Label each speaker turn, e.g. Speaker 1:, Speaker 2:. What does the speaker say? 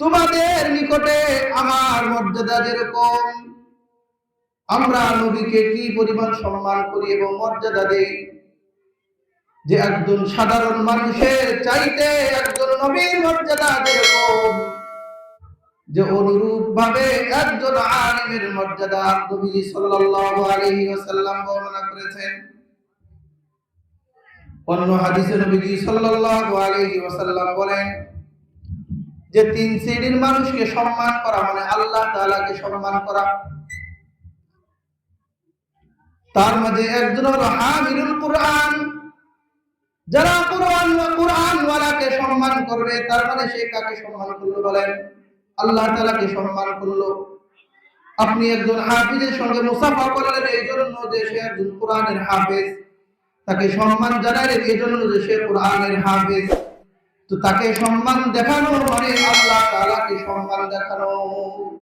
Speaker 1: তোমাদের নিকটে আমার মর্যাদা যেরকম, আমরা নবীকে কি পরিমাণ সম্মান করি এবং মর্যাদা দেই? যে একজন সাধারণ মানুষের চাইতে একজন নবীর মর্যাদা যেরকম, যে অনুরূপ ভাবে একজন আলিমের মর্যাদা নবী সাল্লাল্লাহু আলাইহি ওয়াসাল্লাম বর্ণনা করেছেন। অন্য হাদিসে নবীজি সাল্লাল্লাহু আলাইহি ওয়াসাল্লাম বলেন যে তিন শ্রেণির মানুষকে সম্মান করা মানে আল্লাহ তাআলাকে সম্মান করা। তার মাঝে একজন হলো হামিলুল কোরআন। যারা কোরআন কোরআন ওয়ালাকে সম্মান করবে, তার মানে সে কাকে সম্মান করল বলেন? আল্লাহ তাআলাকে সম্মান করল। আপনি একজন হাফিজের সঙ্গে মুসাফা করলেন এই জন্য যে সে একজন কোরআনের হাফেজ। তাকে সম্মান জানালেন এই জন্য যে সে কোরআনের হাফেজ। তো তাকে সম্মান দেখানো মানে আল্লাহ তালাকে সম্মান দেখানো।